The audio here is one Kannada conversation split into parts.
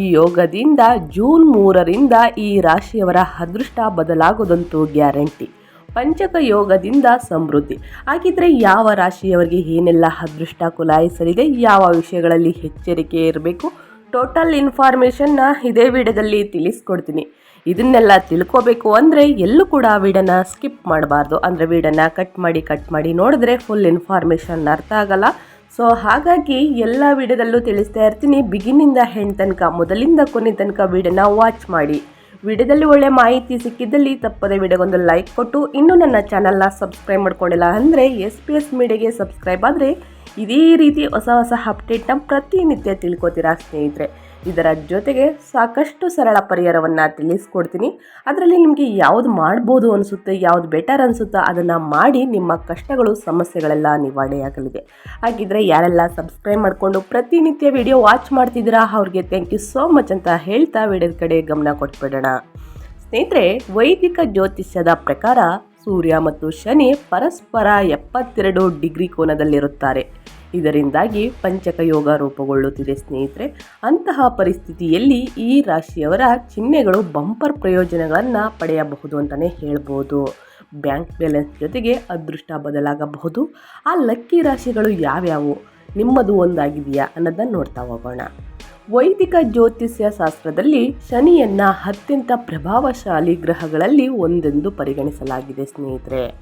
ಈ ಯೋಗದಿಂದ ಜೂನ್ ಮೂರರಿಂದ ಈ ರಾಶಿಯವರ ಅದೃಷ್ಟ ಬದಲಾಗೋದಂತೂ ಗ್ಯಾರಂಟಿ. ಪಂಚಕ ಯೋಗದಿಂದ ಸಮೃದ್ಧಿ. ಹಾಗಿದ್ರೆ ಯಾವ ರಾಶಿಯವರಿಗೆ ಏನೆಲ್ಲ ಅದೃಷ್ಟ ಕುಲಾಯಿಸಲಿದೆ, ಯಾವ ವಿಷಯಗಳಲ್ಲಿ ಎಚ್ಚರಿಕೆ ಇರಬೇಕು ಟೋಟಲ್ ಇನ್ಫಾರ್ಮೇಷನ್ನ ಇದೇ ವಿಡಿಯೋದಲ್ಲಿ ತಿಳಿಸ್ಕೊಡ್ತೀನಿ. ಇದನ್ನೆಲ್ಲ ತಿಳ್ಕೋಬೇಕು ಅಂದರೆ ಎಲ್ಲೂ ಕೂಡ ವೀಡನ್ನ ಸ್ಕಿಪ್ ಮಾಡಬಾರ್ದು. ಅಂದರೆ ವಿಡನ ಕಟ್ ಮಾಡಿ ಕಟ್ ಮಾಡಿ ನೋಡಿದ್ರೆ ಫುಲ್ ಇನ್ಫಾರ್ಮೇಷನ್ ಅರ್ಥ ಆಗಲ್ಲ. ಸೊ ಹಾಗಾಗಿ ಎಲ್ಲ ವಿಡಿಯೋದಲ್ಲೂ ತಿಳಿಸ್ತಾ ಇರ್ತೀನಿ. ಬಿಗಿನಿಂದ ಹೆಣ್ಣು ತನಕ, ಮೊದಲಿಂದ ಕೊನೆ ತನಕ ವಿಡಿಯೋನ ವಾಚ್ ಮಾಡಿ. ವಿಡಿಯೋದಲ್ಲಿ ಒಳ್ಳೆ ಮಾಹಿತಿ ಸಿಕ್ಕಿದ್ದಲ್ಲಿ ತಪ್ಪದೆ ವಿಡಿಯೋಗೊಂದು ಲೈಕ್ ಕೊಟ್ಟು, ಇನ್ನೂ ನನ್ನ ಚಾನಲ್ನ ಸಬ್ಸ್ಕ್ರೈಬ್ ಮಾಡ್ಕೊಂಡಿಲ್ಲ ಅಂದರೆ ಎಸ್ ಪಿ ಎಸ್ ಮೀಡಿಯಾಗೆ ಸಬ್ಸ್ಕ್ರೈಬ್ ಆದರೆ ಇದೇ ರೀತಿ ಹೊಸ ಹೊಸ ಅಪ್ಡೇಟ್ನ ಪ್ರತಿನಿತ್ಯ ತಿಳ್ಕೊತೀರಾ ಸ್ನೇಹಿತರೆ. ಇದರ ಜೊತೆಗೆ ಸಾಕಷ್ಟು ಸರಳ ಪರಿಹಾರವನ್ನು ತಿಳಿಸ್ಕೊಡ್ತೀನಿ. ಅದರಲ್ಲಿ ನಿಮಗೆ ಯಾವುದು ಮಾಡ್ಬೋದು ಅನಿಸುತ್ತೆ, ಯಾವುದು ಬೆಟರ್ ಅನಿಸುತ್ತೋ ಅದನ್ನು ಮಾಡಿ ನಿಮ್ಮ ಕಷ್ಟಗಳು, ಸಮಸ್ಯೆಗಳೆಲ್ಲ ನಿವಾರಣೆಯಾಗಲಿದೆ. ಹಾಗಿದ್ರೆ ಯಾರೆಲ್ಲ ಸಬ್ಸ್ಕ್ರೈಬ್ ಮಾಡಿಕೊಂಡು ಪ್ರತಿನಿತ್ಯ ವಿಡಿಯೋ ವಾಚ್ ಮಾಡ್ತಿದ್ದೀರಾ, ಅವ್ರಿಗೆ ಥ್ಯಾಂಕ್ ಯು ಸೋ ಮಚ್ ಅಂತ ಹೇಳ್ತಾ ವಿಡಿಯೋದ ಕಡೆ ಗಮನ ಕೊಟ್ಬಿಡೋಣ. ಸ್ನೇಹಿತರೆ, ವೈದಿಕ ಜ್ಯೋತಿಷ್ಯದ ಪ್ರಕಾರ ಸೂರ್ಯ ಮತ್ತು ಶನಿ ಪರಸ್ಪರ ಎಪ್ಪತ್ತೆರಡು ಡಿಗ್ರಿ ಕೋನದಲ್ಲಿರುತ್ತಾರೆ. ಇದರಿಂದಾಗಿ ಪಂಚಕ ಯೋಗ ರೂಪುಗೊಳ್ಳುತ್ತಿದೆ ಸ್ನೇಹಿತರೆ. ಅಂತಹ ಪರಿಸ್ಥಿತಿಯಲ್ಲಿ ಈ ರಾಶಿಯವರ ಚಿಹ್ನೆಗಳು ಬಂಪರ್ ಪ್ರಯೋಜನಗಳನ್ನು ಪಡೆಯಬಹುದು ಅಂತಲೇ ಹೇಳ್ಬೋದು. ಬ್ಯಾಂಕ್ ಬ್ಯಾಲೆನ್ಸ್ ಜೊತೆಗೆ ಅದೃಷ್ಟ ಬದಲಾಗಬಹುದು. ಆ ಲಕ್ಕಿ ರಾಶಿಗಳು ಯಾವ್ಯಾವು? ನಿಮ್ಮದು ಒಂದಾಗಿದೆಯಾ ಅನ್ನೋದನ್ನು ನೋಡ್ತಾ ಹೋಗೋಣ. ವೈದಿಕ ಜ್ಯೋತಿಷ್ಯ ಶಾಸ್ತ್ರದಲ್ಲಿ ಶನಿಯನ್ನು ಅತ್ಯಂತ ಪ್ರಭಾವಶಾಲಿ ಗ್ರಹಗಳಲ್ಲಿ ಒಂದೆಂದು ಪರಿಗಣಿಸಲಾಗಿದೆ ಸ್ನೇಹಿತರೆ.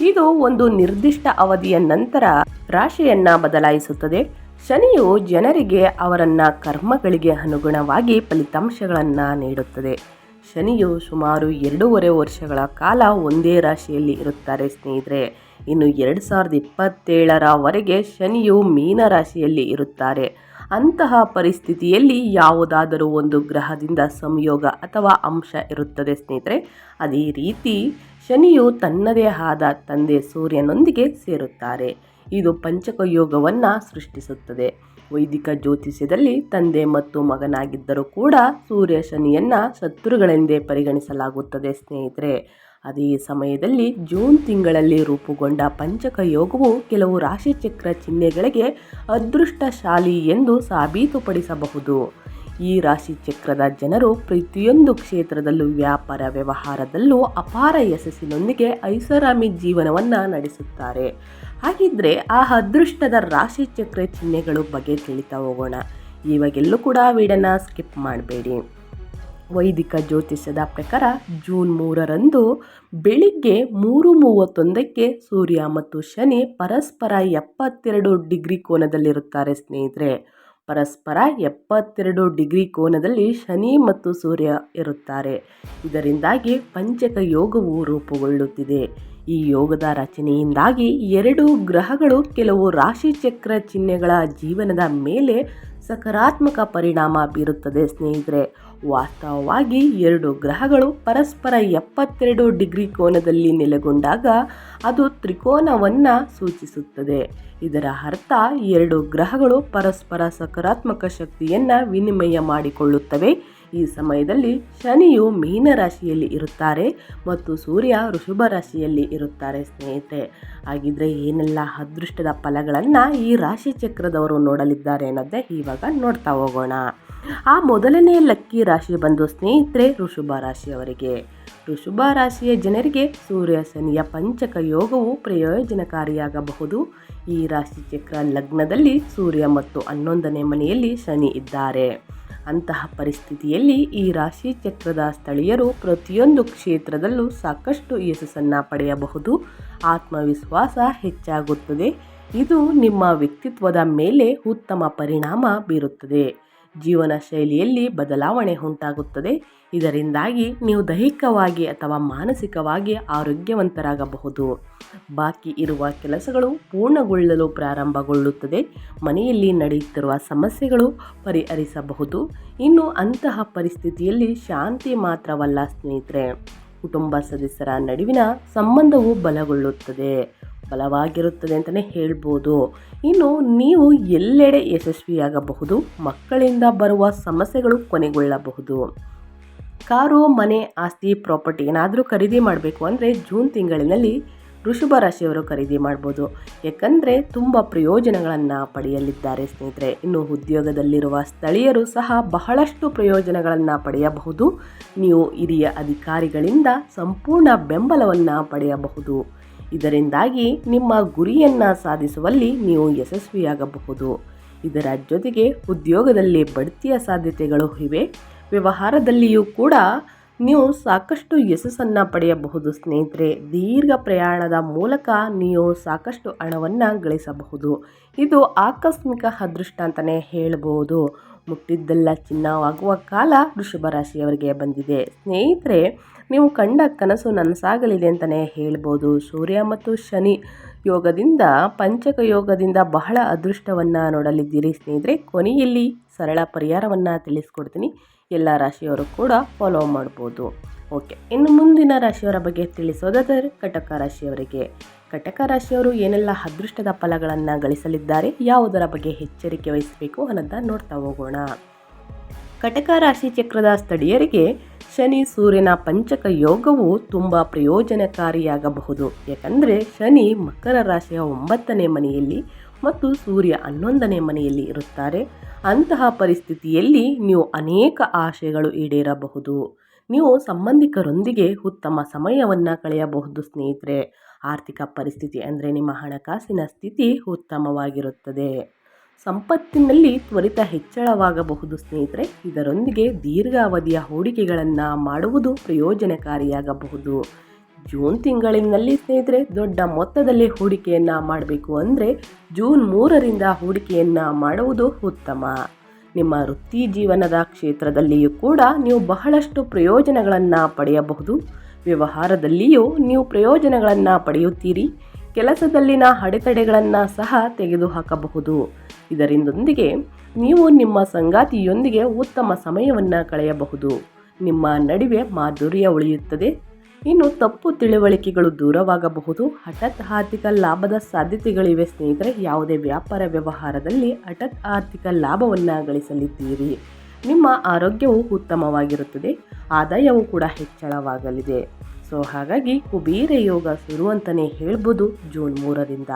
ಇದು ಒಂದು ನಿರ್ದಿಷ್ಟ ಅವಧಿಯ ನಂತರ ರಾಶಿಯನ್ನ ಬದಲಾಯಿಸುತ್ತದೆ. ಶನಿಯು ಜನರಿಗೆ ಅವರನ್ನ ಕರ್ಮಗಳಿಗೆ ಅನುಗುಣವಾಗಿ ಫಲಿತಾಂಶಗಳನ್ನ ನೀಡುತ್ತದೆ. ಶನಿಯು ಸುಮಾರು ಎರಡೂವರೆ ವರ್ಷಗಳ ಕಾಲ ಒಂದೇ ರಾಶಿಯಲ್ಲಿ ಇರುತ್ತಾರೆ ಸ್ನೇಹಿತರೆ. ಇನ್ನು ಎರಡು ಸಾವಿರದ ಇಪ್ಪತ್ತೇಳರವರೆಗೆ ಶನಿಯು ಮೀನ ರಾಶಿಯಲ್ಲಿ ಇರುತ್ತಾರೆ. ಅಂತಹ ಪರಿಸ್ಥಿತಿಯಲ್ಲಿ ಯಾವುದಾದರೂ ಒಂದು ಗ್ರಹದಿಂದ ಸಂಯೋಗ ಅಥವಾ ಅಂಶ ಇರುತ್ತದೆ ಸ್ನೇಹಿತರೆ. ಅದೇ ರೀತಿ ಶನಿಯು ತನ್ನದೇ ಆದ ತಂದೆ ಸೂರ್ಯನೊಂದಿಗೆ ಸೇರುತ್ತಾರೆ. ಇದು ಪಂಚಕ ಯೋಗವನ್ನು ಸೃಷ್ಟಿಸುತ್ತದೆ. ವೈದಿಕ ಜ್ಯೋತಿಷ್ಯದಲ್ಲಿ ತಂದೆ ಮತ್ತು ಮಗನಾಗಿದ್ದರೂ ಕೂಡ ಸೂರ್ಯ ಶನಿಯನ್ನು ಶತ್ರುಗಳೆಂದೇ ಪರಿಗಣಿಸಲಾಗುತ್ತದೆ ಸ್ನೇಹಿತರೆ. ಅದೇ ಸಮಯದಲ್ಲಿ ಜೂನ್ ತಿಂಗಳಲ್ಲಿ ರೂಪುಗೊಂಡ ಪಂಚಕ ಯೋಗವು ಕೆಲವು ರಾಶಿಚಕ್ರ ಚಿಹ್ನೆಗಳಿಗೆ ಅದೃಷ್ಟಶಾಲಿ ಎಂದು ಸಾಬೀತುಪಡಿಸಬಹುದು. ಈ ರಾಶಿ ಚಕ್ರದ ಜನರು ಪ್ರತಿಯೊಂದು ಕ್ಷೇತ್ರದಲ್ಲೂ ವ್ಯಾಪಾರ ವ್ಯವಹಾರದಲ್ಲೂ ಅಪಾರ ಯಶಸ್ಸಿನೊಂದಿಗೆ ಐಷಾರಾಮಿ ಜೀವನವನ್ನು ನಡೆಸುತ್ತಾರೆ. ಹಾಗಿದ್ರೆ ಆ ಅದೃಷ್ಟದ ರಾಶಿ ಚಕ್ರ ಚಿಹ್ನೆಗಳು ಬಗ್ಗೆ ತಿಳಿತಾ ಹೋಗೋಣ. ಇವಾಗೆಲ್ಲೂ ಕೂಡ ವೀಡನ ಸ್ಕಿಪ್ ಮಾಡಬೇಡಿ. ವೈದಿಕ ಜ್ಯೋತಿಷ್ಯದ ಪ್ರಕಾರ ಜೂನ್ ಮೂರರಂದು ಬೆಳಿಗ್ಗೆ ಮೂರು ಮೂವತ್ತೊಂದಕ್ಕೆ ಸೂರ್ಯ ಮತ್ತು ಶನಿ ಪರಸ್ಪರ ಎಪ್ಪತ್ತೆರಡು ಡಿಗ್ರಿ ಕೋನದಲ್ಲಿರುತ್ತಾರೆ ಸ್ನೇಹಿತರೆ. ಪರಸ್ಪರ ಎಪ್ಪತ್ತೆರಡು ಡಿಗ್ರಿ ಕೋನದಲ್ಲಿ ಶನಿ ಮತ್ತು ಸೂರ್ಯ ಇರುತ್ತಾರೆ. ಇದರಿಂದಾಗಿ ಪಂಚಕ ಯೋಗವು ರೂಪುಗೊಳ್ಳುತ್ತಿದೆ. ಈ ಯೋಗದ ರಚನೆಯಿಂದಾಗಿ ಎರಡು ಗ್ರಹಗಳು ಕೆಲವು ರಾಶಿಚಕ್ರ ಚಿಹ್ನೆಗಳ ಜೀವನದ ಮೇಲೆ ಸಕಾರಾತ್ಮಕ ಪರಿಣಾಮ ಬೀರುತ್ತದೆ ಸ್ನೇಹಿತರೆ. ವಾಸ್ತವವಾಗಿ ಎರಡು ಗ್ರಹಗಳು ಪರಸ್ಪರ ಎಪ್ಪತ್ತೆರಡು ಡಿಗ್ರಿ ಕೋನದಲ್ಲಿ ನೆಲೆಗೊಂಡಾಗ ಅದು ತ್ರಿಕೋನವನ್ನು ಸೂಚಿಸುತ್ತದೆ. ಇದರ ಅರ್ಥ ಎರಡು ಗ್ರಹಗಳು ಪರಸ್ಪರ ಸಕಾರಾತ್ಮಕ ಶಕ್ತಿಯನ್ನು ವಿನಿಮಯ ಮಾಡಿಕೊಳ್ಳುತ್ತವೆ. ಈ ಸಮಯದಲ್ಲಿ ಶನಿಯು ಮೀನ ರಾಶಿಯಲ್ಲಿ ಇರುತ್ತಾರೆ ಮತ್ತು ಸೂರ್ಯ ಋಷಭ ರಾಶಿಯಲ್ಲಿ ಇರುತ್ತಾರೆ ಸ್ನೇಹಿತರೆ. ಹಾಗಿದ್ರೆ ಏನೆಲ್ಲ ಅದೃಷ್ಟದ ಫಲಗಳನ್ನು ಈ ರಾಶಿ ಚಕ್ರದವರು ನೋಡಲಿದ್ದಾರೆ ಅನ್ನೋದೇ ಇವಾಗ ನೋಡ್ತಾ ಹೋಗೋಣ. ಆ ಮೊದಲನೇ ಲಕ್ಕಿ ರಾಶಿ ಬಂದು ಸ್ನೇಹಿತರೆ ಋಷಭ ರಾಶಿಯವರಿಗೆ. ಋಷಭ ರಾಶಿಯ ಜನರಿಗೆ ಸೂರ್ಯ ಶನಿಯ ಪಂಚಕ ಯೋಗವು ಪ್ರಯೋಜನಕಾರಿಯಾಗಬಹುದು. ಈ ರಾಶಿ ಚಕ್ರ ಲಗ್ನದಲ್ಲಿ ಸೂರ್ಯ ಮತ್ತು ಹನ್ನೊಂದನೇ ಮನೆಯಲ್ಲಿ ಶನಿ ಇದ್ದಾರೆ. ಅಂತಹ ಪರಿಸ್ಥಿತಿಯಲ್ಲಿ ಈ ರಾಶಿ ಚಕ್ರದ ಸ್ಥಳೀಯರು ಪ್ರತಿಯೊಂದು ಕ್ಷೇತ್ರದಲ್ಲೂ ಸಾಕಷ್ಟು ಯಶಸ್ಸನ್ನು ಪಡೆಯಬಹುದು. ಆತ್ಮವಿಶ್ವಾಸ ಹೆಚ್ಚಾಗುತ್ತದೆ. ಇದು ನಿಮ್ಮ ವ್ಯಕ್ತಿತ್ವದ ಮೇಲೆ ಉತ್ತಮ ಪರಿಣಾಮ ಬೀರುತ್ತದೆ. ಜೀವನ ಶೈಲಿಯಲ್ಲಿ ಬದಲಾವಣೆ ಉಂಟಾಗುತ್ತದೆ. ಇದರಿಂದಾಗಿ ನೀವು ದೈಹಿಕವಾಗಿ ಅಥವಾ ಮಾನಸಿಕವಾಗಿ ಆರೋಗ್ಯವಂತರಾಗಬಹುದು. ಬಾಕಿ ಇರುವ ಕೆಲಸಗಳು ಪೂರ್ಣಗೊಳ್ಳಲು ಪ್ರಾರಂಭಗೊಳ್ಳುತ್ತದೆ. ಮನೆಯಲ್ಲಿ ನಡೆಯುತ್ತಿರುವ ಸಮಸ್ಯೆಗಳು ಪರಿಹರಿಸಬಹುದು. ಇನ್ನು ಅಂತಹ ಪರಿಸ್ಥಿತಿಯಲ್ಲಿ ಶಾಂತಿ ಮಾತ್ರವಲ್ಲ ಸ್ನೇಹಿತರೆ. ಕುಟುಂಬ ಸದಸ್ಯರ ನಡುವಿನ ಸಂಬಂಧವು ಬಲಗೊಳ್ಳುತ್ತದೆ. ಬಲವಾಗಿರುತ್ತದೆ ಅಂತಲೇ ಹೇಳ್ಬೋದು. ಇನ್ನು ನೀವು ಎಲ್ಲೆಡೆ ಯಶಸ್ವಿಯಾಗಬಹುದು. ಮಕ್ಕಳಿಂದ ಬರುವ ಸಮಸ್ಯೆಗಳು ಕೊನೆಗೊಳ್ಳಬಹುದು. ಕಾರು, ಮನೆ, ಆಸ್ತಿ, ಪ್ರಾಪರ್ಟಿ ಏನಾದರೂ ಖರೀದಿ ಮಾಡಬೇಕು ಅಂದರೆ ಜೂನ್ ತಿಂಗಳಿನಲ್ಲಿ ವೃಷಭ ರಾಶಿಯವರು ಖರೀದಿ ಮಾಡ್ಬೋದು. ಯಾಕಂದರೆ ತುಂಬ ಪ್ರಯೋಜನಗಳನ್ನು ಪಡೆಯಲಿದ್ದಾರೆ ಸ್ನೇಹಿತರೆ. ಇನ್ನು ಉದ್ಯೋಗದಲ್ಲಿರುವ ಸ್ಥಳೀಯರು ಸಹ ಬಹಳಷ್ಟು ಪ್ರಯೋಜನಗಳನ್ನು ಪಡೆಯಬಹುದು. ನೀವು ಹಿರಿಯ ಅಧಿಕಾರಿಗಳಿಂದ ಸಂಪೂರ್ಣ ಬೆಂಬಲವನ್ನು ಪಡೆಯಬಹುದು. ಇದರಿಂದಾಗಿ ನಿಮ್ಮ ಗುರಿಯನ್ನು ಸಾಧಿಸುವಲ್ಲಿ ನೀವು ಯಶಸ್ವಿಯಾಗಬಹುದು. ಇದರ ಜೊತೆಗೆ ಉದ್ಯೋಗದಲ್ಲಿ ಬಡ್ತಿಯ ಸಾಧ್ಯತೆಗಳು ಇವೆ. ವ್ಯವಹಾರದಲ್ಲಿಯೂ ಕೂಡ ನೀವು ಸಾಕಷ್ಟು ಯಶಸ್ಸನ್ನು ಪಡೆಯಬಹುದು ಸ್ನೇಹಿತರೆ. ದೀರ್ಘ ಪ್ರಯಾಣದ ಮೂಲಕ ನೀವು ಸಾಕಷ್ಟು ಹಣವನ್ನು ಗಳಿಸಬಹುದು. ಇದು ಆಕಸ್ಮಿಕ ಅದೃಷ್ಟ ಅಂತಲೇ ಹೇಳಬಹುದು ಮುಟ್ಟಿದ್ದೆಲ್ಲ ಚಿನ್ನವಾಗುವ ಕಾಲ ವೃಷಭ ರಾಶಿಯವರಿಗೆ ಬಂದಿದೆ. ಸ್ನೇಹಿತರೆ, ನೀವು ಕಂಡ ಕನಸು ನನಸಾಗಲಿದೆ ಅಂತಲೇ ಹೇಳ್ಬೋದು. ಸೂರ್ಯ ಮತ್ತು ಶನಿ ಯೋಗದಿಂದ, ಪಂಚಕ ಯೋಗದಿಂದ ಬಹಳ ಅದೃಷ್ಟವನ್ನು ನೋಡಲಿದ್ದೀರಿ ಸ್ನೇಹಿತರೆ. ಕೊನೆಯಲ್ಲಿ ಸರಳ ಪರಿಹಾರವನ್ನು ತಿಳಿಸ್ಕೊಡ್ತೀನಿ. ಎಲ್ಲ ರಾಶಿಯವರು ಕೂಡ ಫಾಲೋ ಮಾಡ್ಬೋದು. ಓಕೆ ಇನ್ನು ಮುಂದಿನ ರಾಶಿಯವರ ಬಗ್ಗೆ ತಿಳಿಸೋದಾದರೆ ಕಟಕ ರಾಶಿಯವರಿಗೆ. ಕಟಕ ರಾಶಿಯವರು ಏನೆಲ್ಲ ಅದೃಷ್ಟದ ಫಲಗಳನ್ನು ಗಳಿಸಲಿದ್ದಾರೆ, ಯಾವುದರ ಬಗ್ಗೆ ಎಚ್ಚರಿಕೆ ವಹಿಸಬೇಕು ಅನ್ನೋದನ್ನ ನೋಡ್ತಾ ಹೋಗೋಣ. ಕಟಕ ರಾಶಿ ಚಕ್ರದ ಸ್ಥಳೀಯರಿಗೆ ಶನಿ, ಸೂರ್ಯನ ಪಂಚಕ ಯೋಗವು ತುಂಬ ಪ್ರಯೋಜನಕಾರಿಯಾಗಬಹುದು. ಯಾಕಂದರೆ ಶನಿ ಮಕರ ರಾಶಿಯ ಒಂಬತ್ತನೇ ಮನೆಯಲ್ಲಿ ಮತ್ತು ಸೂರ್ಯ ಹನ್ನೊಂದನೇ ಮನೆಯಲ್ಲಿ ಇರುತ್ತಾರೆ. ಅಂತಹ ಪರಿಸ್ಥಿತಿಯಲ್ಲಿ ನೀವು ಅನೇಕ ಆಶಯಗಳು ಈಡೇರಬಹುದು. ನೀವು ಸಂಬಂಧಿಕರೊಂದಿಗೆ ಉತ್ತಮ ಸಮಯವನ್ನು ಕಳೆಯಬಹುದು ಸ್ನೇಹಿತರೆ. ಆರ್ಥಿಕ ಪರಿಸ್ಥಿತಿ ಅಂದರೆ ನಿಮ್ಮ ಹಣಕಾಸಿನ ಸ್ಥಿತಿ ಉತ್ತಮವಾಗಿರುತ್ತದೆ. ಸಂಪತ್ತಿನಲ್ಲಿ ತ್ವರಿತ ಹೆಚ್ಚಳವಾಗಬಹುದು ಸ್ನೇಹಿತರೆ. ಇದರೊಂದಿಗೆ ದೀರ್ಘಾವಧಿಯ ಹೂಡಿಕೆಗಳನ್ನು ಮಾಡುವುದು ಪ್ರಯೋಜನಕಾರಿಯಾಗಬಹುದು. ಜೂನ್ ತಿಂಗಳಿನಲ್ಲಿ ಸ್ನೇಹಿತರೆ, ದೊಡ್ಡ ಮೊತ್ತದಲ್ಲಿ ಹೂಡಿಕೆಯನ್ನು ಮಾಡಬೇಕು ಅಂದರೆ ಜೂನ್ ಮೂರರಿಂದ ಹೂಡಿಕೆಯನ್ನು ಮಾಡುವುದು ಉತ್ತಮ. ನಿಮ್ಮ ವೃತ್ತಿ ಜೀವನದ ಕ್ಷೇತ್ರದಲ್ಲಿಯೂ ಕೂಡ ನೀವು ಬಹಳಷ್ಟು ಪ್ರಯೋಜನಗಳನ್ನು ಪಡೆಯಬಹುದು. ವ್ಯವಹಾರದಲ್ಲಿಯೂ ನೀವು ಪ್ರಯೋಜನಗಳನ್ನು ಪಡೆಯುತ್ತೀರಿ. ಕೆಲಸದಲ್ಲಿನ ಅಡೆತಡೆಗಳನ್ನು ಸಹ ತೆಗೆದುಹಾಕಬಹುದು. ಇದರಿಂದೊಂದಿಗೆ ನೀವು ನಿಮ್ಮ ಸಂಗಾತಿಯೊಂದಿಗೆ ಉತ್ತಮ ಸಮಯವನ್ನು ಕಳೆಯಬಹುದು. ನಿಮ್ಮ ನಡುವೆ ಮಾಧುರ್ಯ ಉಳಿಯುತ್ತದೆ. ಇನ್ನು ತಪ್ಪು ತಿಳುವಳಿಕೆಗಳು ದೂರವಾಗಬಹುದು. ಹಠಾತ್ ಆರ್ಥಿಕ ಲಾಭದ ಸಾಧ್ಯತೆಗಳಿವೆ ಸ್ನೇಹಿತರೆ. ಯಾವುದೇ ವ್ಯಾಪಾರ ವ್ಯವಹಾರದಲ್ಲಿ ಹಠಾತ್ ಆರ್ಥಿಕ ಲಾಭವನ್ನು ಗಳಿಸಲಿದ್ದೀರಿ ನಿಮ್ಮ ಆರೋಗ್ಯವು ಉತ್ತಮವಾಗಿರುತ್ತದೆ. ಆದಾಯವು ಕೂಡ ಹೆಚ್ಚಳವಾಗಲಿದೆ. ಸೊ, ಹಾಗಾಗಿ ಕುಬೇರ ಯೋಗ ಶುರು ಅಂತಲೇ ಹೇಳ್ಬೋದು ಜೂನ್ ಮೂರರಿಂದ.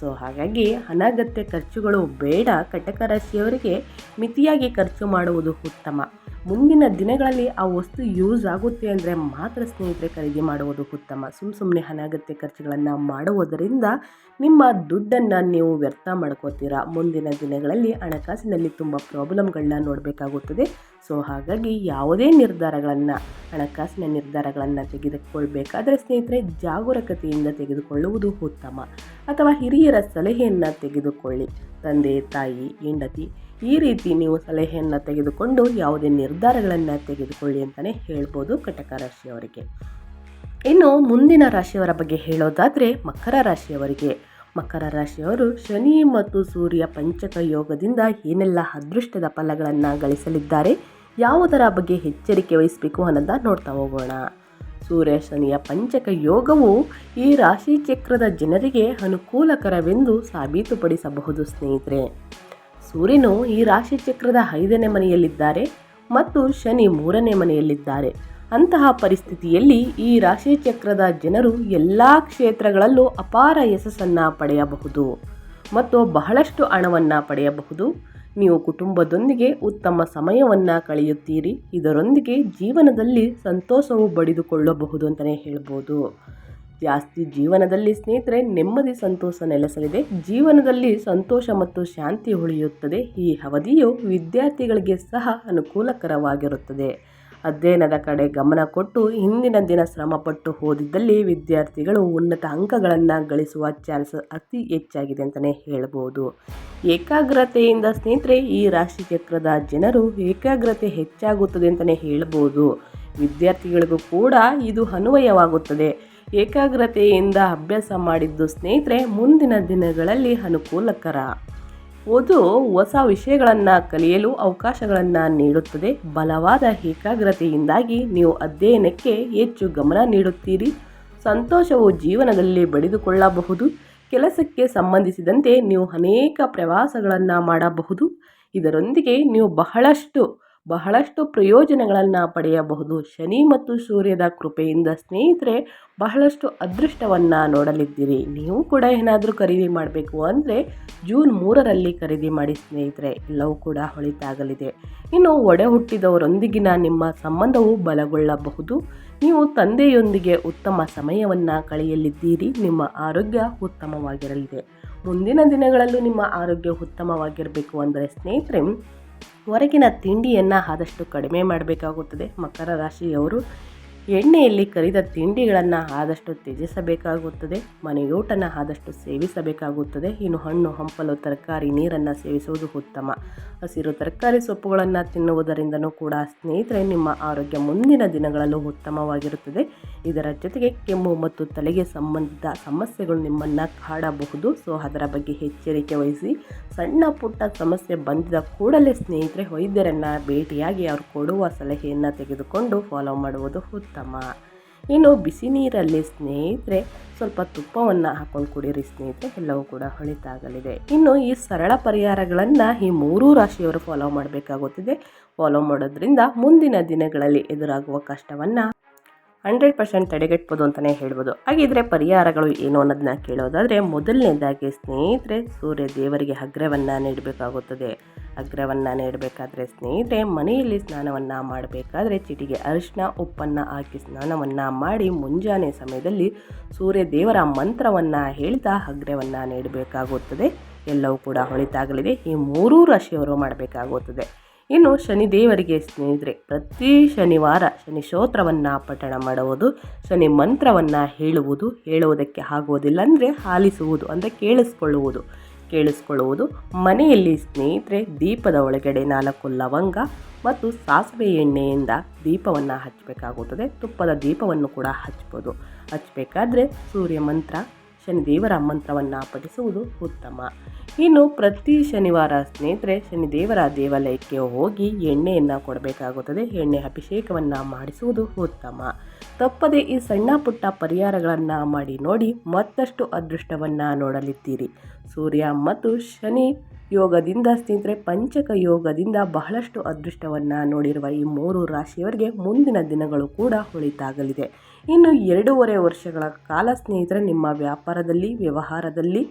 ಸೊ, ಹಾಗಾಗಿ ಅನಗತ್ಯ ಖರ್ಚುಗಳು ಬೇಡ. ಕಟಕ ರಾಶಿಯವರಿಗೆ ಮಿತಿಯಾಗಿ ಖರ್ಚು ಮಾಡುವುದು ಉತ್ತಮ. ಮುಂದಿನ ದಿನಗಳಲ್ಲಿ ಆ ವಸ್ತು ಯೂಸ್ ಆಗುತ್ತೆ ಅಂದರೆ ಮಾತ್ರ ಸ್ನೇಹಿತರೆ ಖರೀದಿ ಮಾಡುವುದು ಉತ್ತಮ. ಸುಮ್ಮ ಸುಮ್ಮನೆ ಅನಗತ್ಯ ಖರ್ಚುಗಳನ್ನು ಮಾಡುವುದರಿಂದ ನಿಮ್ಮ ದುಡ್ಡನ್ನು ನೀವು ವ್ಯರ್ಥ ಮಾಡ್ಕೋತೀರಾ. ಮುಂದಿನ ದಿನಗಳಲ್ಲಿ ಹಣಕಾಸಿನಲ್ಲಿ ತುಂಬ ಪ್ರಾಬ್ಲಮ್ಗಳನ್ನ ನೋಡಬೇಕಾಗುತ್ತದೆ. ಸೊ ಹಾಗಾಗಿ ಯಾವುದೇ ನಿರ್ಧಾರಗಳನ್ನು, ಹಣಕಾಸಿನ ನಿರ್ಧಾರಗಳನ್ನು ತೆಗೆದುಕೊಳ್ಬೇಕಾದ್ರೆ ಸ್ನೇಹಿತರೆ ಜಾಗರೂಕತೆಯಿಂದ ತೆಗೆದುಕೊಳ್ಳುವುದು ಉತ್ತಮ. ಅಥವಾ ಹಿರಿಯರ ಸಲಹೆಯನ್ನು ತೆಗೆದುಕೊಳ್ಳಿ. ತಂದೆ, ತಾಯಿ, ಹೆಂಡತಿ ಈ ರೀತಿ ನೀವು ಸಲಹೆಯನ್ನು ತೆಗೆದುಕೊಂಡು ಯಾವುದೇ ನಿರ್ಧಾರಗಳನ್ನು ತೆಗೆದುಕೊಳ್ಳಿ ಅಂತಲೇ ಹೇಳ್ಬೋದು ಕಟಕ ರಾಶಿಯವರಿಗೆ. ಇನ್ನು ಮುಂದಿನ ರಾಶಿಯವರ ಬಗ್ಗೆ ಹೇಳೋದಾದರೆ ಮಕರ ರಾಶಿಯವರಿಗೆ. ಮಕರ ರಾಶಿಯವರು ಶನಿ ಮತ್ತು ಸೂರ್ಯ ಪಂಚಕ ಯೋಗದಿಂದ ಏನೆಲ್ಲ ಅದೃಷ್ಟದ ಫಲಗಳನ್ನು ಗಳಿಸಲಿದ್ದಾರೆ, ಯಾವುದರ ಬಗ್ಗೆ ಎಚ್ಚರಿಕೆ ವಹಿಸಬೇಕು ಅನ್ನೋದನ್ನ ನೋಡ್ತಾ ಹೋಗೋಣ. ಸೂರ್ಯ ಶನಿಯ ಪಂಚಕ ಯೋಗವು ಈ ರಾಶಿ ಚಕ್ರದ ಜನರಿಗೆ ಅನುಕೂಲಕರವೆಂದು ಸಾಬೀತುಪಡಿಸಬಹುದು ಸ್ನೇಹಿತರೆ. ಸೂರ್ಯನು ಈ ರಾಶಿ ಚಕ್ರದ ಐದನೇ ಮನೆಯಲ್ಲಿದ್ದಾರೆ ಮತ್ತು ಶನಿ ಮೂರನೇ ಮನೆಯಲ್ಲಿದ್ದಾರೆ. ಅಂತಹ ಪರಿಸ್ಥಿತಿಯಲ್ಲಿ ಈ ರಾಶಿ ಚಕ್ರದ ಜನರು ಎಲ್ಲ ಕ್ಷೇತ್ರಗಳಲ್ಲೂ ಅಪಾರ ಯಶಸ್ಸನ್ನು ಪಡೆಯಬಹುದು ಮತ್ತು ಬಹಳಷ್ಟು ಹಣವನ್ನು ಪಡೆಯಬಹುದು. ನೀವು ಕುಟುಂಬದೊಂದಿಗೆ ಉತ್ತಮ ಸಮಯವನ್ನು ಕಳೆಯುತ್ತೀರಿ. ಇದರೊಂದಿಗೆ ಜೀವನದಲ್ಲಿ ಸಂತೋಷವು ಬಡಿದುಕೊಳ್ಳಬಹುದು ಅಂತಲೇ ಹೇಳ್ಬೋದು. ಜಾಸ್ತಿ ಜೀವನದಲ್ಲಿ ಸ್ನೇಹಿತರೆ, ನೆಮ್ಮದಿ, ಸಂತೋಷ ನೆಲೆಸಲಿದೆ. ಜೀವನದಲ್ಲಿ ಸಂತೋಷ ಮತ್ತು ಶಾಂತಿ ಉಳಿಯುತ್ತದೆ. ಈ ಅವಧಿಯು ವಿದ್ಯಾರ್ಥಿಗಳಿಗೆ ಸಹ ಅನುಕೂಲಕರವಾಗಿರುತ್ತದೆ. ಅಧ್ಯಯನದ ಕಡೆ ಗಮನ ಕೊಟ್ಟು ಹಿಂದಿನ ದಿನ ಶ್ರಮಪಟ್ಟು ಓದಿದ್ದಲ್ಲಿ ವಿದ್ಯಾರ್ಥಿಗಳು ಉನ್ನತ ಅಂಕಗಳನ್ನು ಗಳಿಸುವ ಚಾನ್ಸ್ ಅತಿ ಹೆಚ್ಚಾಗಿದೆ ಅಂತಲೇ ಹೇಳ್ಬೋದು. ಏಕಾಗ್ರತೆಯಿಂದ ಸ್ನೇಹಿತರೆ, ಈ ರಾಶಿ ಚಕ್ರದ ಜನರು ಏಕಾಗ್ರತೆ ಹೆಚ್ಚಾಗುತ್ತದೆ ಅಂತಲೇ ಹೇಳ್ಬೋದು. ವಿದ್ಯಾರ್ಥಿಗಳಿಗೂ ಕೂಡ ಇದು ಅನ್ವಯವಾಗುತ್ತದೆ. ಏಕಾಗ್ರತೆಯಿಂದ ಅಭ್ಯಾಸ ಮಾಡಿದ್ದು ಸ್ನೇಹಿತರೆ, ಮುಂದಿನ ದಿನಗಳಲ್ಲಿ ಅನುಕೂಲಕರ. ಓದು ಹೊಸ ವಿಷಯಗಳನ್ನು ಕಲಿಯಲು ಅವಕಾಶಗಳನ್ನು ನೀಡುತ್ತದೆ. ಬಲವಾದ ಏಕಾಗ್ರತೆಯಿಂದಾಗಿ ನೀವು ಅಧ್ಯಯನಕ್ಕೆ ಹೆಚ್ಚು ಗಮನ ನೀಡುತ್ತೀರಿ. ಸಂತೋಷವು ಜೀವನದಲ್ಲಿ ಬಡಿದುಕೊಳ್ಳಬಹುದು ಕೆಲಸಕ್ಕೆ ಸಂಬಂಧಿಸಿದಂತೆ ನೀವು ಅನೇಕ ಪ್ರವಾಸಗಳನ್ನು ಮಾಡಬಹುದು. ಇದರೊಂದಿಗೆ ನೀವು ಬಹಳಷ್ಟು ಬಹಳಷ್ಟು ಪ್ರಯೋಜನಗಳನ್ನು ಪಡೆಯಬಹುದು. ಶನಿ ಮತ್ತು ಸೂರ್ಯದ ಕೃಪೆಯಿಂದ ಸ್ನೇಹಿತರೆ, ಬಹಳಷ್ಟು ಅದೃಷ್ಟವನ್ನು ನೋಡಲಿದ್ದೀರಿ. ನೀವು ಕೂಡ ಏನಾದರೂ ಖರೀದಿ ಮಾಡಬೇಕು ಅಂದರೆ ಜೂನ್ ಮೂರರಲ್ಲಿ ಖರೀದಿ ಮಾಡಿ ಸ್ನೇಹಿತರೆ, ಎಲ್ಲವೂ ಕೂಡ ಹೊಳಿತಾಗಲಿದೆ. ಇನ್ನು ಒಡೆ ಹುಟ್ಟಿದವರೊಂದಿಗಿನ ನಿಮ್ಮ ಸಂಬಂಧವು ಬಲಗೊಳ್ಳಬಹುದು. ನೀವು ತಂದೆಯೊಂದಿಗೆ ಉತ್ತಮ ಸಮಯವನ್ನು ಕಳೆಯಲಿದ್ದೀರಿ. ನಿಮ್ಮ ಆರೋಗ್ಯ ಉತ್ತಮವಾಗಿರಲಿದೆ. ಮುಂದಿನ ದಿನಗಳಲ್ಲೂ ನಿಮ್ಮ ಆರೋಗ್ಯ ಉತ್ತಮವಾಗಿರಬೇಕು ಅಂದರೆ ಸ್ನೇಹಿತರೆ ಹೊರಗಿನ ತಿಂಡಿಯನ್ನು ಆದಷ್ಟು ಕಡಿಮೆ ಮಾಡಬೇಕಾಗುತ್ತದೆ. ಮಕರ ರಾಶಿಯವರು ಎಣ್ಣೆಯಲ್ಲಿ ಕರಿದ ತಿಂಡಿಗಳನ್ನು ಆದಷ್ಟು ತ್ಯಜಿಸಬೇಕಾಗುತ್ತದೆ, ಮನೆಯೂಟನ ಆದಷ್ಟು ಸೇವಿಸಬೇಕಾಗುತ್ತದೆ. ಇನ್ನು ಹಣ್ಣು, ಹಂಪಲು, ತರಕಾರಿ ನೀರನ್ನು ಸೇವಿಸುವುದು ಉತ್ತಮ. ಹಸಿರು ತರಕಾರಿ ಸೊಪ್ಪುಗಳನ್ನು ತಿನ್ನುವುದರಿಂದನೂ ಕೂಡ ಸ್ನೇಹಿತರೆ, ನಿಮ್ಮ ಆರೋಗ್ಯ ಮುಂದಿನ ದಿನಗಳಲ್ಲೂ ಉತ್ತಮವಾಗಿರುತ್ತದೆ. ಇದರ ಜೊತೆಗೆ ಕೆಮ್ಮು ಮತ್ತು ತಲೆಗೆ ಸಂಬಂಧಿತ ಸಮಸ್ಯೆಗಳು ನಿಮ್ಮನ್ನು ಕಾಡಬಹುದು. ಸೊ, ಅದರ ಬಗ್ಗೆ ಎಚ್ಚರಿಕೆ ವಹಿಸಿ. ಸಣ್ಣ ಪುಟ್ಟ ಸಮಸ್ಯೆ ಬಂದಿದ ಕೂಡಲೇ ಸ್ನೇಹಿತರೆ, ವೈದ್ಯರನ್ನು ಭೇಟಿಯಾಗಿ ಅವರು ಕೊಡುವ ಸಲಹೆಯನ್ನು ತೆಗೆದುಕೊಂಡು ಫಾಲೋ ಮಾಡುವುದು ಉತ್ತಮ. ಇನ್ನು ಬಿಸಿ ನೀರಲ್ಲಿ ಸ್ನೇಹಿತರೆ, ಸ್ವಲ್ಪ ತುಪ್ಪವನ್ನು ಹಾಕೊಂಡು ಕುಡೀರಿ ಸ್ನೇಹಿತರೆ, ಎಲ್ಲವೂ ಕೂಡ ಹೊಳಿತಾಗಲಿದೆ. ಇನ್ನು ಈ ಸರಳ ಪರಿಹಾರಗಳನ್ನು ಈ ಮೂರೂ ರಾಶಿಯವರು ಫಾಲೋ ಮಾಡಬೇಕಾಗುತ್ತದೆ. ಫಾಲೋ ಮಾಡೋದ್ರಿಂದ ಮುಂದಿನ ದಿನಗಳಲ್ಲಿ ಎದುರಾಗುವ ಕಷ್ಟವನ್ನು ಹಂಡ್ರೆಡ್ ಪರ್ಸೆಂಟ್ ತಡೆಗಟ್ಬೋದು ಅಂತಲೇ ಹೇಳ್ಬೋದು. ಹಾಗಿದ್ರೆ ಪರಿಹಾರಗಳು ಏನು ಅನ್ನೋದನ್ನ ಕೇಳೋದಾದರೆ, ಮೊದಲನೇದಾಗಿ ಸ್ನೇಹಿತರೆ, ಸೂರ್ಯ ದೇವರಿಗೆ ಅಗ್ರವನ್ನು ನೀಡಬೇಕಾಗುತ್ತದೆ. ಅಗ್ರವನ್ನು ನೀಡಬೇಕಾದ್ರೆ ಸ್ನೇಹಿತರೆ, ಮನೆಯಲ್ಲಿ ಸ್ನಾನವನ್ನು ಮಾಡಬೇಕಾದ್ರೆ ಚಿಟಿಗೆ ಅರಿಶಿನ, ಉಪ್ಪನ್ನು ಹಾಕಿ ಸ್ನಾನವನ್ನು ಮಾಡಿ ಮುಂಜಾನೆ ಸಮಯದಲ್ಲಿ ಸೂರ್ಯ ದೇವರ ಮಂತ್ರವನ್ನು ಹೇಳ್ತಾ ಅಗ್ರವನ್ನು ನೀಡಬೇಕಾಗುತ್ತದೆ. ಎಲ್ಲವೂ ಕೂಡ ಹೊಳಿತಾಗಲಿದೆ. ಈ ಮೂರೂ ರಾಶಿಯವರು ಮಾಡಬೇಕಾಗುತ್ತದೆ. ಇನ್ನು ಶನಿ ದೇವರಿಗೆ ಸ್ನೇಹಿತರೆ, ಪ್ರತಿ ಶನಿವಾರ ಶನಿ ಸ್ತೋತ್ರವನ್ನು ಪಠಣ ಮಾಡುವುದು, ಶನಿ ಮಂತ್ರವನ್ನು ಹೇಳುವುದು, ಹೇಳುವುದಕ್ಕೆ ಆಗುವುದಿಲ್ಲ ಅಂದರೆ ಆಲಿಸುವುದು ಅಂದರೆ ಕೇಳಿಸ್ಕೊಳ್ಳುವುದು. ಕೇಳಿಸ್ಕೊಳ್ಳುವುದು ಮನೆಯಲ್ಲಿ ಸ್ನೇಹಿತರೆ, ದೀಪದ ಒಳಗಡೆ ನಾಲ್ಕು ಲವಂಗ ಮತ್ತು ಸಾಸಿವೆ ಎಣ್ಣೆಯಿಂದ ದೀಪವನ್ನು ಹಚ್ಚಬೇಕಾಗುತ್ತದೆ. ತುಪ್ಪದ ದೀಪವನ್ನು ಕೂಡ ಹಚ್ಬೋದು ಹಚ್ಚಬೇಕಾದ್ರೆ ಸೂರ್ಯ ಮಂತ್ರ, ಶನಿದೇವರ ಮಂತ್ರವನ್ನು ಪಠಿಸುವುದು ಉತ್ತಮ. ಇನ್ನು ಪ್ರತಿ ಶನಿವಾರ ಸ್ನೇಹಿತರೆ, ಶನಿದೇವರ ದೇವಾಲಯಕ್ಕೆ ಹೋಗಿ ಎಣ್ಣೆಯನ್ನು ಕೊಡಬೇಕಾಗುತ್ತದೆ. ಎಣ್ಣೆ ಅಭಿಷೇಕವನ್ನು ಮಾಡಿಸುವುದು ಉತ್ತಮ. ತಪ್ಪದೆ ಈ ಸಣ್ಣ ಪುಟ್ಟ ಪರಿಹಾರಗಳನ್ನು ಮಾಡಿ ನೋಡಿ ಮತ್ತಷ್ಟು ಅದೃಷ್ಟವನ್ನು ನೋಡಲಿದ್ದೀರಿ ಸೂರ್ಯ ಮತ್ತು ಶನಿ ಯೋಗದಿಂದ ಸ್ನೇಹಿತರೆ, ಪಂಚಕ ಯೋಗದಿಂದ ಬಹಳಷ್ಟು ಅದೃಷ್ಟವನ್ನು ನೋಡಿರುವ ಈ ಮೂರು ರಾಶಿಯವರಿಗೆ ಮುಂದಿನ ದಿನಗಳು ಕೂಡ ಹೊಳಿತಾಗಲಿದೆ. ಇನ್ನು ಎರಡೂವರೆ ವರ್ಷಗಳ ಕಾಲ ಸ್ನೇಹಿತರೆ, ನಿಮ್ಮ ವ್ಯಾಪಾರದಲ್ಲಿ, ವ್ಯವಹಾರದಲ್ಲಿ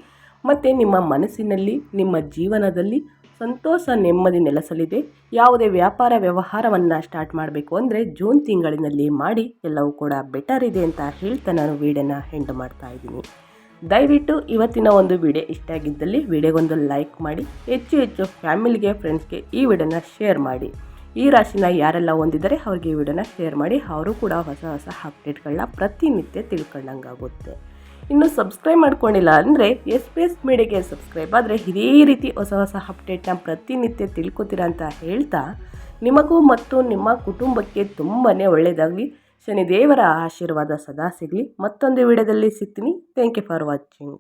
ಮತ್ತು ನಿಮ್ಮ ಮನಸ್ಸಿನಲ್ಲಿ, ನಿಮ್ಮ ಜೀವನದಲ್ಲಿ ಸಂತೋಷ, ನೆಮ್ಮದಿ ನೆಲೆಸಲಿದೆ. ಯಾವುದೇ ವ್ಯಾಪಾರ ವ್ಯವಹಾರವನ್ನು ಸ್ಟಾರ್ಟ್ ಮಾಡಬೇಕು ಅಂದರೆ ಜೂನ್ ತಿಂಗಳಿನಲ್ಲಿ ಮಾಡಿ ಎಲ್ಲವೂ ಕೂಡ ಬೆಟರ್ ಇದೆ ಅಂತ ಹೇಳ್ತಾ ನಾನು ವೀಡಿಯೋನ ಹೆಂಡ್ ಮಾಡ್ತಾ ಇದ್ದೀನಿ. ದಯವಿಟ್ಟು ಇವತ್ತಿನ ಒಂದು ವಿಡಿಯೋ ಇಷ್ಟ ಆಗಿದ್ದಲ್ಲಿ ವಿಡಿಯೋಗೊಂದು ಲೈಕ್ ಮಾಡಿ, ಹೆಚ್ಚು ಹೆಚ್ಚು ಫ್ಯಾಮಿಲಿಗೆ ಫ್ರೆಂಡ್ಸ್ಗೆ ಈ ವಿಡಿಯೋನ ಶೇರ್ ಮಾಡಿ. ಈ ರಾಶಿನ ಯಾರೆಲ್ಲ ಹೊಂದಿದ್ದಾರೆ ಅವ್ರಿಗೆ ಈ ವಿಡಿಯೋನ ಶೇರ್ ಮಾಡಿ, ಅವರು ಕೂಡ ಹೊಸ ಹೊಸ ಅಪ್ಡೇಟ್ಗಳನ್ನ ಪ್ರತಿನಿತ್ಯ ತಿಳ್ಕೊಂಡಂಗಾಗುತ್ತೆ. ಇನ್ನು ಸಬ್ಸ್ಕ್ರೈಬ್ ಮಾಡ್ಕೊಂಡಿಲ್ಲ ಅಂದರೆ ಎಸ್ ಪಿ ಎಸ್ ಮೀಡಿಯಾಗೆ ಸಬ್ಸ್ಕ್ರೈಬ್ ಆದರೆ ಇದೇ ರೀತಿ ಹೊಸ ಹೊಸ ಅಪ್ಡೇಟ್ನ ಪ್ರತಿನಿತ್ಯ ತಿಳ್ಕೊತೀರ ಅಂತ ಹೇಳ್ತಾ, ನಿಮಗೂ ಮತ್ತು ನಿಮ್ಮ ಕುಟುಂಬಕ್ಕೆ ತುಂಬಾ ಒಳ್ಳೆಯದಾಗಲಿ ಶನಿದೇವರ ಆಶೀರ್ವಾದ ಸದಾ ಸಿಗಲಿ. ಮತ್ತೊಂದು ವಿಡಿಯೋದಲ್ಲಿ ಸಿಗ್ತೀನಿ. Thank you for watching